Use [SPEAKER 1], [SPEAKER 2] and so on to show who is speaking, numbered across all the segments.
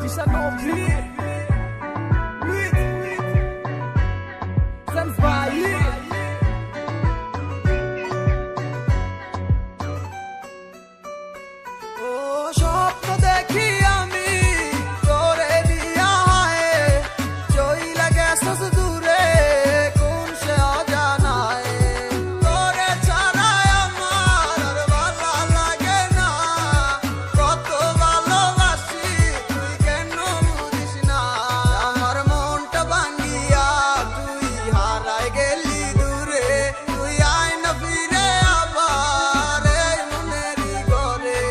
[SPEAKER 1] Dis ça non plus. হারাই গেলি দূরে, তুই আয় না ফিরে আবার মনেরই ঘরে।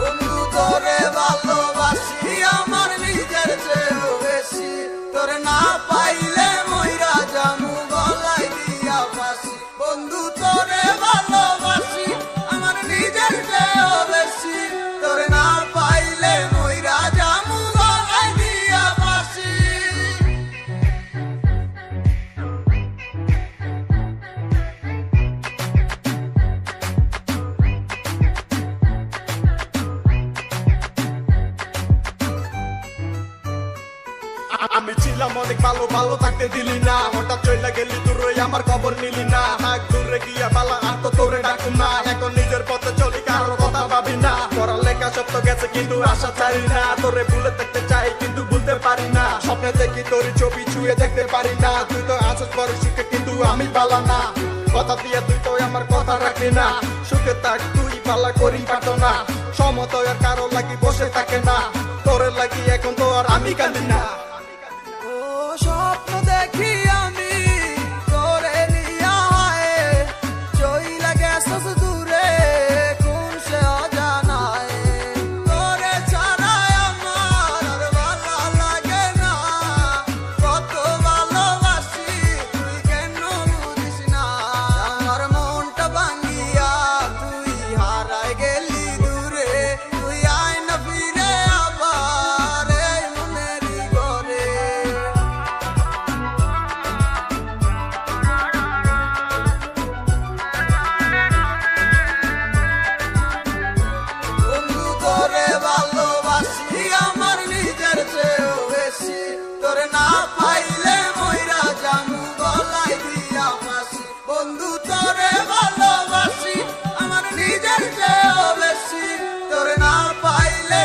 [SPEAKER 1] বন্ধু, তোরে ভালোবাসি, আমার নিজের চেয়েও বেশি। তোরে না পাইলে
[SPEAKER 2] আমি ছিলাম অনেক ভালো ভালো থাকতে দিলি না। হঠাৎ চলে গেলি দূরে, আমার খবর নিলি না। থাক দূরে গিয়া বালা আর তো তোরে ডাকুম না। এখন নিজের পথে চলি, কারও কথা ভাবি না। পড়ালেখা সব তো গেছে, কিন্তু আশা ছাড়ি না। তোরে ভুলে থাকতে চাই, কিন্তু ভুলতে পারি না। স্বপ্নে দেখি তোর ছবি ছুঁয়ে দেখতে পারি না। তুই তো আসস পরে সুখে, কিন্তু আমি পালা না। কথা দিয়ে তুই তো আমার কথা রাখলি না। সুখে থাক, তুই পালা করি পাঠো না। সমতয় আর কারও লাগি বসে থাকে না। তোরে লাগি এখন তো আর আমি কাঁদি না।
[SPEAKER 1] না পাইলে মইরা জামু গলাই দিয়া ফাঁসি। বন্ধু, তোরে ভালোবাসি, আমার নিজের চেয়েও বেশি। তোরে না পাইলে